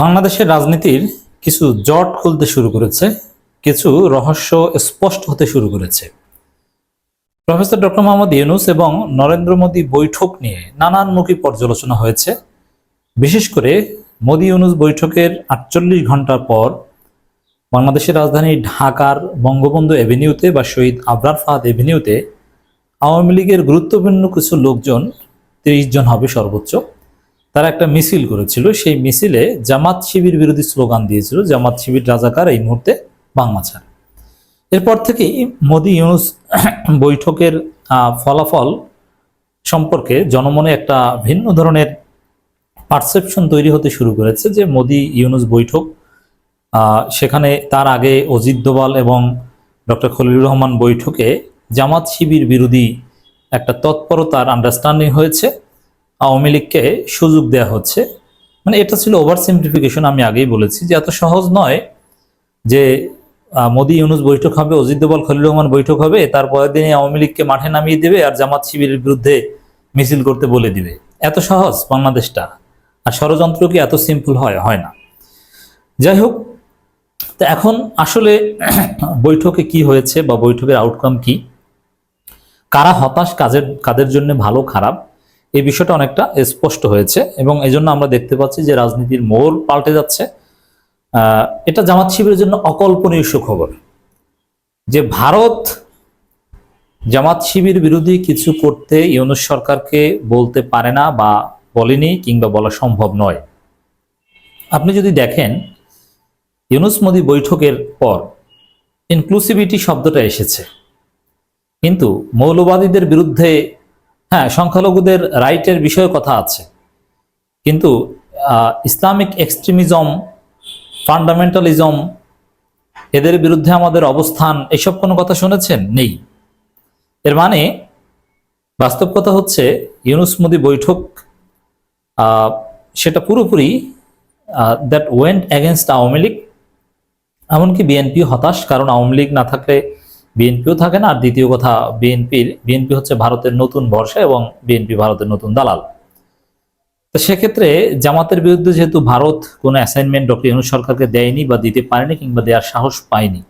বাংলাদেশের রাজনীতির কিছু জট খুলতে শুরু করেছে, কিছু রহস্য স্পষ্ট হতে শুরু করেছে। প্রফেসর ডক্টর মোহাম্মদ ইউনুস এবং নরেন্দ্র মোদী বৈঠক নিয়ে নানানমুখী পর্যালোচনা হয়েছে। বিশেষ করে মোদী ইউনুস বৈঠকের আটচল্লিশ ঘণ্টা পর বাংলাদেশের রাজধানী ঢাকার বঙ্গবন্ধু এভিনিউতে বা শহীদ আবরার ফাহাদ এভিনিউতে আওয়ামী লীগের গুরুত্বপূর্ণ কিছু লোকজন তিরিশ জন হবে সর্বোচ্চ। তারা একটা মিছিল করেছিল। সেই মিছিলে জামাত শিবির বিরোধী স্লোগান দিয়েছিল, জামাত শিবির রাজাকার এই মুহূর্তে বাংলা ছাড়। এরপর থেকেই মোদি ইউনুস বৈঠকের ফলাফল সম্পর্কে জনমনে একটা ভিন্ন ধরনের পারসেপশন তৈরি হতে শুরু করেছে যে মোদি ইউনুস বৈঠক সেখানে তার আগে অজিত দোভাল এবং ডক্টর খলিলুর রহমান বৈঠকে জামাত শিবির বিরোধী একটা তৎপরতার আন্ডারস্ট্যান্ডিং হয়েছে। আওয়ামী লীগকে সুযোগ দেওয়া হচ্ছে। মানে এটা ছিল ওভার সিম্পলিফিকেশন আমি আগেই বলেছি যে এত সহজ নয় যে মোদি ইউনুস বৈঠক হবে অজিত দোভাল খলিল রহমান বৈঠক হবে, তারপরের দিনে আওয়ামী লীগকে মাঠে নামিয়ে দেবে আর জামাত শিবিরের বিরুদ্ধে মিছিল করতে বলে দিবে। এত সহজ বাংলাদেশটা। আর ষড়যন্ত্র কি এত সিম্পল হয়? হয় না। যাই হোক, তো এখন আসলে বৈঠকে কি হয়েছে বা বৈঠকের আউটকাম কি? কারা হতাশ? কাজের, কাদের জন্য ভালো, খারাপ? এই বিষয়টা অনেকটা স্পষ্ট হয়েছে এবং এই জন্য আমরা দেখতে পাচ্ছি যে রাজনীতির মোড় পাল্টে যাচ্ছে। এটা জামাত শিবিরের জন্য অকল্পনীয় সুখবর যে ভারত জামাত শিবির বিরোধী কিছু করতে ইউনুস সরকারকে বলতে পারে না বা বলেনি কিংবা বলা সম্ভব নয়। আপনি যদি দেখেন, ইউনুস মোদী বৈঠকের পর ইনক্লুসিভিটি শব্দটা এসেছে। কিন্তু মৌলবাদীদের বিরুদ্ধে হ্যাঁ সংখ্যালঘুদের রাইটের বিষয়ে কথা আছে। কিন্তু ইসলামিক এক্সট্রিমিজম ফান্ডামেন্টালিজম এদের বিরুদ্ধে আমাদের অবস্থান, এসব কোনো কথা শুনেছেন? নেই। এর মানে বাস্তব কথা হচ্ছে, ইউনুস মোদী বৈঠক সেটা পুরোপুরি that went against Awami League, এমনকি বিএনপি হতাশ, কারণ আওয়ামী লীগ না থাকলে বিএনপিও থাকে না। আর দ্বিতীয় কথা, বিএনপির, বিএনপি হচ্ছে ভারতের নতুন ভরসা এবং বিএনপি ভারতের নতুন দালাল। তো সেক্ষেত্রে জামাতের বিরুদ্ধে যেহেতু ভারত কোনো অ্যাসাইনমেন্ট ডক্টর ইউনুস সরকারকে দেয়নি বা দিতে পারেনি কিংবা দেওয়ার সাহস পায়নি,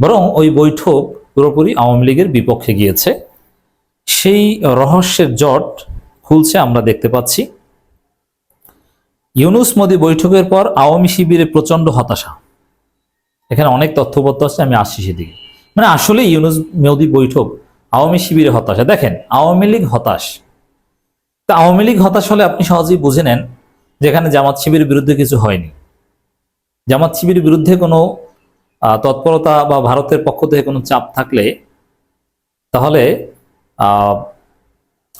বরং ওই বৈঠক পুরোপুরি আওয়ামী লীগের বিপক্ষে গিয়েছে। সেই রহস্যের জট খুলছে আমরা দেখতে পাচ্ছি। ইউনুস মোদী বৈঠকের পর আওয়ামী শিবিরে প্রচণ্ড হতাশা। এখানে অনেক তথ্যপত্র আছে, আমি আসছি সেদিকে। মানে আসলে ইউনুস মোদী বৈঠক আওয়ামী শিবিরে হতাশা। দেখেন, আওয়ামী লীগ হতাশ। তা আওয়ামী লীগ হতাশ হলে আপনি সহজেই বুঝে নেন যেখানে জামাত শিবিরের বিরুদ্ধে কিছু হয়নি। জামাত শিবিরের বিরুদ্ধে কোনো তৎপরতা বা ভারতের পক্ষ থেকে কোনো চাপ থাকলে তাহলে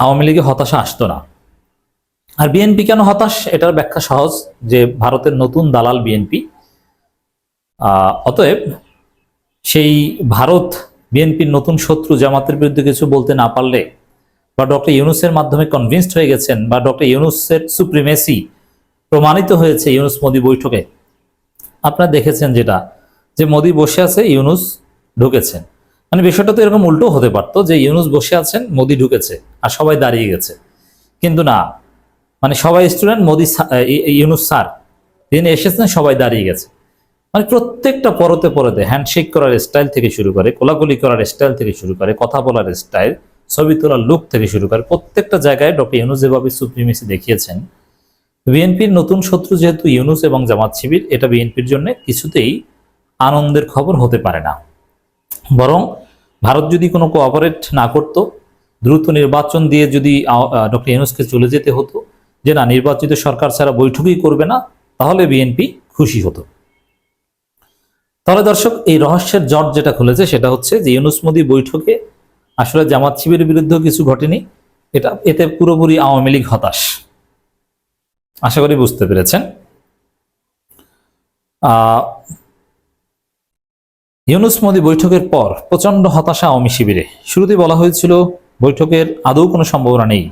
আওয়ামী লীগে হতাশা আসতো না। আর বিএনপি কেন হতাশ? এটার ব্যাখ্যা সহজ যে ভারতের নতুন দালাল বিএনপি অতএব সেই ভারত বিএনপির নতুন শত্রু জামাতের বিরুদ্ধে কিছু বলতে না পারলে বা ডক্টর ইউনুসের মাধ্যমে কনভিন্সড হয়ে গেছেন বা ডক্টর ইউনুসের সুপ্রিমেসি প্রমাণিত হয়েছে ইউনুস মোদী বৈঠকে, আপনারা দেখেছেন যেটা, যে মোদী বসে আছে, ইউনুস ঢুকেছেন। মানে বিষয়টা তো এরকম উল্টো হতে পারতো যে ইউনুস বসে আছেন, মোদী ঢুকেছে আর সবাই দাঁড়িয়ে গেছে। কিন্তু না মানে সবাই স্টুডেন্ট মোদী ইউনুস স্যার তিনি এসেছেন, সবাই দাঁড়িয়ে গেছে। মানে প্রত্যেকটা পরতে পরতে হ্যান্ডশেক করার স্টাইল থেকে শুরু করে, কোলাকুলি করার স্টাইল থেকে শুরু করে, কথা বলার স্টাইল ছবি তোলার লুক থেকে শুরু করে, প্রত্যেকটা জায়গায় ডক্টর ইউনুস যেভাবে সুপ্রিমেসি দেখিয়েছেন, বিএনপির নতুন শত্রু যেহেতু ইউনুস এবং জামাত শিবির, এটা বিএনপির জন্য কিছুতেই আনন্দের খবর হতে পারে না। বরং ভারত যদি কোনো কোঅপারেট না করত, দ্রুত নির্বাচন দিয়ে যদি ডক্টর ইউনুসকে চলে যেতে হতো, যে না, নির্বাচিত সরকার ছাড়া বৈঠকই করবে না, তাহলে বিএনপি খুশি হতো। তাহলে দর্শক, এই রহস্যের জট যেটা খুলেছে সেটা হচ্ছে যে ইউনুস মোদী বৈঠকে আসলে জামাত শিবিরের বিরুদ্ধেও কিছু ঘটেনি। এটা, এতে পুরোপুরি আওয়ামী লীগ হতাশ। আশা করি বুঝতে পেরেছেন। ইউনুস মোদী বৈঠকের পর প্রচণ্ড হতাশা আওয়ামী শিবিরে। শুরুতেই বলা হয়েছিল, বৈঠকের আদৌ কোনো সম্ভাবনা নেই।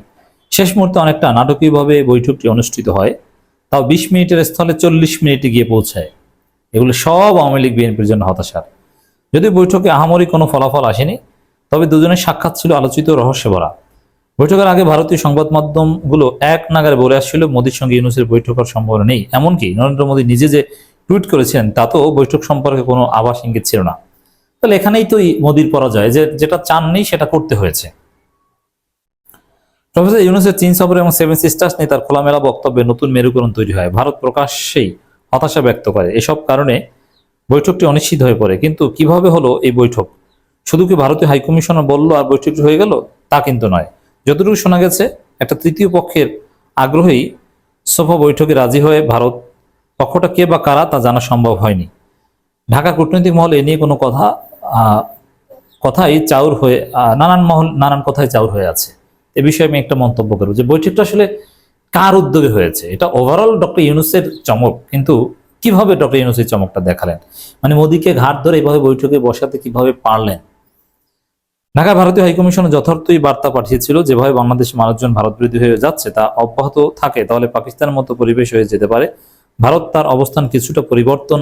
শেষ মুহূর্তে অনেকটা নাটকীয়ভাবে বৈঠকটি অনুষ্ঠিত হয়। তাও বিশ মিনিটের স্থলে চল্লিশ মিনিটে গিয়ে পৌঁছায়। এগুলো সব আওয়ামী লীগ বিএনপির জন্য হতাশার। যদি বৈঠকে আহামরি কোনো ফলাফল আসেনি, তবে দুজনের সাক্ষাৎ ছিল আলোচিত রহস্য ভরা। বৈঠকের আগে ভারতীয় সংবাদ মাধ্যমগুলো এক নাগারে বলে আসছিল, মোদীর সঙ্গে ইউনুসের বৈঠক হওয়ার সম্ভাবনা নেই। এমনকি নরেন্দ্র মোদী নিজে যে টুইট করেছেন, তাতেও বৈঠক সম্পর্কে কোনো আভাস ইঙ্গিত ছিল না। তাহলে এখানেই তো মোদীর পরাজয়, যে যেটা চাননি সেটা করতে হয়েছে। প্রফেসর ইউনুসের চীন সফর এবং সেভেন সিস্টার্স নিয়ে তার খোলামেলা বক্তব্যে নতুন মেরুকরণ তৈরি হয়। ভারত প্রকাশ্যেই হতাশা ব্যক্ত করে। এসব কারণে বৈঠকটি অনিশ্চিত হয়ে পড়ে। কিন্তু কীভাবে হলো এই বৈঠক? শুধু কি ভারতীয় হাইকমিশনার বলল আর বৈঠকটি হয়ে গেল? তা কিন্তু নয়। যতটুকু শোনা গেছে, একটা তৃতীয় পক্ষের আগ্রহেই সফা বৈঠকে রাজি হয়ে ভারত পক্ষটা কে বা কারা তা জানা সম্ভব হয়নি। ঢাকা কূটনৈতিক মহলে এ নিয়ে কোনো কথা কথাই চাউর হয়ে নানান মহল, নানান কথাই চাউর হয়ে আছে। এ বিষয়ে আমি একটা মন্তব্য করব যে বৈঠকটা আসলে কার উদ্যোগে হয়েছে? এটা ওভারঅল ডক্টর ইউনুসের চমক, কিন্তু কীভাবে ডক্টর ইউনুসের চমকটা দেখালেন? মানে মোদীকে ঘাট ধরে এইভাবে বৈঠকে বসাতে কীভাবে পারলেন? ঢাকা ভারতীয় হাইকমিশন যথার্থই বার্তা পাঠিয়েছিল, যেভাবে বাংলাদেশের মানুষজন ভারত বিরোধী হয়ে যাচ্ছে, তা অব্যাহত থাকে, তাহলে পাকিস্তানের মতো পরিবেশ হয়ে যেতে পারে। ভারত তার অবস্থান কিছুটা পরিবর্তন।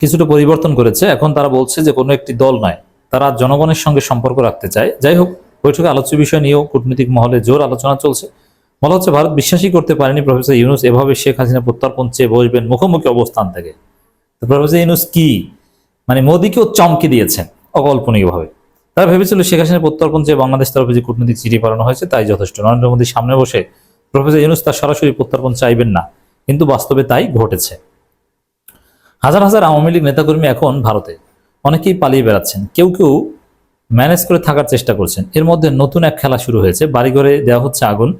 কিছুটা পরিবর্তন করেছে। এখন তারা বলছে যে কোনো একটি দল নয়। তারা জনগণের সঙ্গে সম্পর্ক রাখতে চায়। যাই হোক, বৈঠকে আলোচ্য বিষয় নিয়েও কূটনৈতিক মহলে জোর আলোচনা চলছে। বলা হচ্ছে, ভারত বিশ্বাসই করতে পারেনি প্রফেসর ইউনুস। এভাবে শেখ হাসিনা প্রত্যর্পণ চেয়ে বসবেন মুখোমুখি অবস্থান থেকে। প্রফেসর ইউনুস কি? মানে মোদীকেও চমকে দিয়েছেন অকল্পনীয়ভাবে। তারা ভেবেছিল শেখ হাসিনা প্রত্যর্পণ চেয়ে বাংলাদেশ তরফে যে কূটনৈতিক চিঠি পাঠানো হয়েছে, তাই যথেষ্ট। নরেন্দ্র মোদীর সামনে বসে প্রফেসর ইউনুস তার সরাসরি প্রত্যর্পণ চাইবেন না, কিন্তু বাস্তবে তাই ঘটেছে। হাজার হাজার আওয়ামী লীগ নেতাকর্মী এখন ভারতে। অনেকেই পালিয়ে বেড়াচ্ছেন, কেউ কেউ ম্যানেজ করে থাকার চেষ্টা করছেন। এর মধ্যে নতুন এক খেলা শুরু হয়েছে, বাড়িঘরে দেওয়া হচ্ছে আগুন,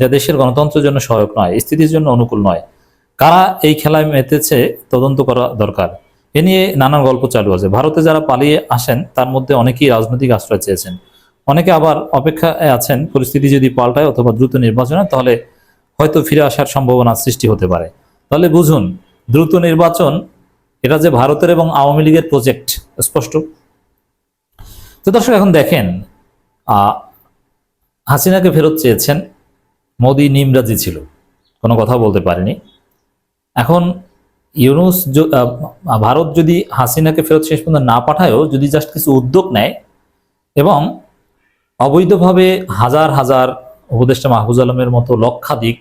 যা দেশের গণতন্ত্রের জন্য সহায়ক নয়, স্থিতির জন্য অনুকূল নয়। কারা এই খেলায় মেতেছে, তদন্ত করা দরকার। এ নিয়ে নানান গল্প চালু আছে। ভারতে যারা পালিয়ে আসেন, তার মধ্যে অনেকেই রাজনৈতিক আশ্রয় চেয়েছেন। অনেকে আবার অপেক্ষায় আছেন, পরিস্থিতি যদি পাল্টায় অথবা দ্রুত নির্বাচন তাহলে হয়তো ফিরে আসার সম্ভাবনা সৃষ্টি হতে পারে। তাহলে বুঝুন, দ্রুত নির্বাচন এটা যে ভারতের এবং আওয়ামী লীগের প্রজেক্ট স্পষ্ট? তো দর্শক, এখন দেখেন হাসিনাকে ফেরত চেয়েছেন মোদি নিমরাজি ছিল। কোনো কথা বলতে পারেনি। এখন ইউনুস ভারত যদি হাসিনাকে ফেরত শেষ পর্যন্ত না পাঠায়ও, যদি জাস্ট কিছু উদ্যোগ নেয় এবং অবৈধভাবে হাজার হাজার উপদেষ্টা মাহবুজ আলমের মতো লক্ষাধিক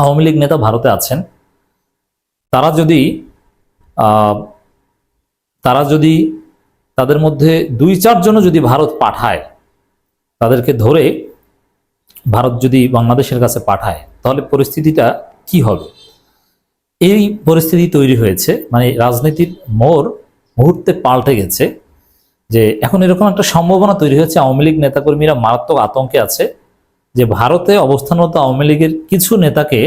আওয়ামী লীগ নেতা ভারতে আছেন, তারা যদি তারা যদি তাদের মধ্যে দুই চারজনও যদি ভারত পাঠায়, তাদেরকে ধরে ভারত যদি বাংলাদেশের কাছে পাঠায়, তাহলে পরিস্থিতিটা কি হবে? এই পরিস্থিতি তৈরি হয়েছে মানে রাজনীতির মোড় মুহূর্তে পাল্টে গেছে, যে এখন এরকম একটা সম্ভাবনা তৈরি হয়েছে, আওয়ামী লীগ নেতাকর্মীরা মারাত্মক আতঙ্কে আছে, যে ভারতে অবস্থানরত আওয়ামী লীগের কিছু নেতাকে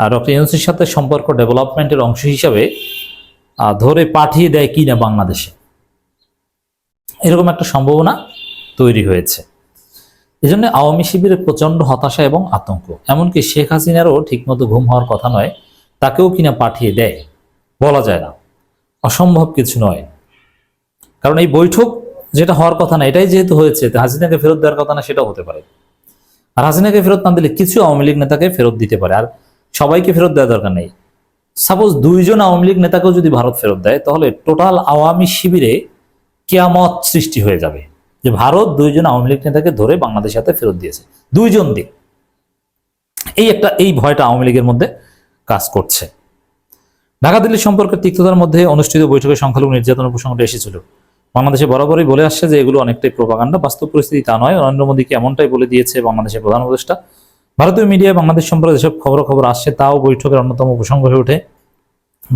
ডক্টর সাথে সম্পর্ক ডেভেলপমেন্টের অংশ হিসাবে ধরে পাঠিয়ে দেয় কি না বাংলাদেশে। এরকম একটা সম্ভাবনা তৈরি হয়েছে। এজন্য আওয়ামী শিবিরের প্রচণ্ড হতাশা এবং আতঙ্ক। এমনকি শেখ হাসিনারও ঠিকমতো ঘুম হওয়ার কথা নয়, তাকেও কিনা পাঠিয়ে দেয়। বলা যায় না। অসম্ভব কিছু নয়। কারণ এই বৈঠক যেটা হওয়ার কথা না, এটাই যেহেতু হয়েছে হাসিনাকে ফেরত দেওয়ার কথা না, সেটাও হতে পারে। আর হাসিনাকে ফেরত না দিলে কিছু আওয়ামী লীগ নেতাকে ফেরত দিতে পারে। আর সবাইকে ফেরত দেওয়ার দরকার নেই। সাপোজ দুইজন আওয়ামী লীগ নেতাকেও যদি ভারত ফেরত দেয়, তাহলে টোটাল আওয়ামী শিবিরে কেয়ামত সৃষ্টি হয়ে যাবে যে ভারত দুইজন আওয়ামী লীগ নেতাকে ধরে বাংলাদেশের হাতে ফেরত দিয়েছে। দুইজন দিক। এই একটা, এই ভয়টা আওয়ামী লীগের মধ্যে কাজ করছে। ঢাকা দিল্লি সম্পর্কে তিক্ততার মধ্যে অনুষ্ঠিত বৈঠকে সংখ্যালঘু নির্যাতনের প্রসঙ্গটা এসেছিল। বাংলাদেশে বরাবরই বলে আসছে যে এগুলো অনেকটাই প্রোপাগান্ডা, বাস্তব পরিস্থিতি তা নয়। নরেন্দ্র মোদীকে এমনটাই বলে দিয়েছে বাংলাদেশের প্রধান উপদেষ্টা। ভারতীয় মিডিয়া বাংলাদেশ সম্পর্কে যেসব খবর খবর আসছে, তাও বৈঠকের অন্যতম প্রসঙ্গ হয়ে ওঠে।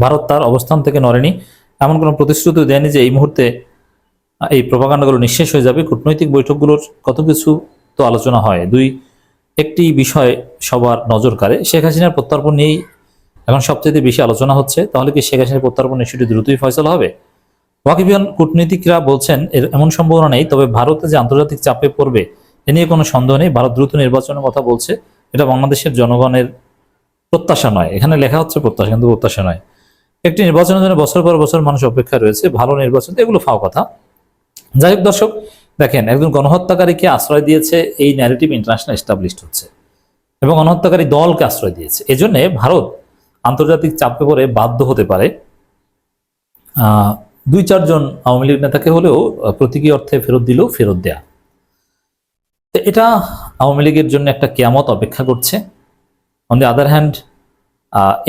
ভারত তার অবস্থান থেকে নড়েনি। এমন কোনো প্রতিশ্রুতি দেয়নি যে এই মুহূর্তে এই প্রপাগান্ডাগুলো নিঃশেষ হয়ে যাবে। কূটনৈতিক বৈঠকগুলোর কত কিছু তো আলোচনা হয়। দুই, একটি বিষয় সবার নজর কাড়ে। শেখ হাসিনার প্রত্যর্পণ নিয়েই এখন সবচেয়ে বেশি আলোচনা হচ্ছে। তাহলে কি শেখ হাসিনার প্রত্যর্পণ ইস্যুটি দ্রুতই ফয়সলা হবে? ওয়াকিবিয়ান কূটনীতিকরা বলছেন, এর এমন সম্ভাবনা নেই, তবে ভারতে যে আন্তর্জাতিক চাপে পড়বে এ নিয়ে কোনো সন্দেহ নেই। ভারত দ্রুত নির্বাচনের কথা বলছে। এটা বাংলাদেশের জনগণের প্রত্যাশা নয়। এখানে লেখা হচ্ছে প্রত্যাশা, কিন্তু প্রত্যাশা নয়। একটি নির্বাচনের জন্য বছর পর বছর মানুষ অপেক্ষা রয়েছে। ভালো নির্বাচন, এগুলো ফাও কথা। যাই হোক দর্শক, দেখেন, একজন গণহত্যাকারীকে আশ্রয় দিয়েছে, এই ন্যারেটিভ ইন্টারন্যাশনাল এস্টাবলিশড হচ্ছে। এবং গণহত্যাকারী দলকে আশ্রয় দিয়েছে। এজন্যে ভারত আন্তর্জাতিক চাপে পড়ে বাধ্য হতে পারে। দুই চারজন আওয়ামী লীগ নেতাকে হলেও প্রতীকী অর্থে ফেরত দিলেও ফেরত দেয়া। তো এটা আওয়ামী লীগের জন্য একটা কেয়ামত অপেক্ষা করছে। অন দি আদার হ্যান্ড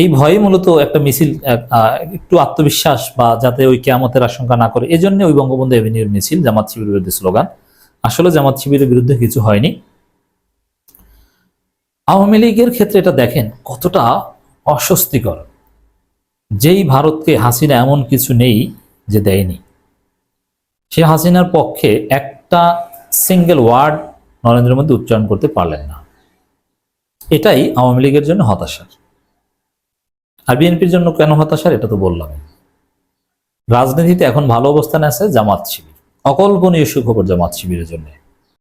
এই ভয়ে মূলত একটা মিছিল একটু আত্মবিশ্বাস বা যাতে ওই কেয়ামতের আশঙ্কা না করে এই জন্য ওই বঙ্গবন্ধু এভিনিউর মিছিল, জামাত শিবিরের বিরুদ্ধে স্লোগান। আসলে জামাত শিবিরের বিরুদ্ধে কিছু হয়নি। আওয়ামী লীগের ক্ষেত্রে এটা দেখেন, কতটা অস্বস্তিকর। যেই ভারতকে হাসিনা এমন কিছু নেই যে দেয়নি। সে হাসিনার পক্ষে একটা সিঙ্গেল ওয়ার্ড নরেন্দ্র মোদী উচ্চারণ করতে পারলেন না। এটাই আওয়ামী লীগের জন্য হতাশার। আর বিএনপির জন্য কেন হতাশার এটা তো বললাম রাজনীতিতে এখন ভালো অবস্থানে আছে জামাত শিবির। অকল্পনীয় সুখবর জামাত শিবিরের জন্য।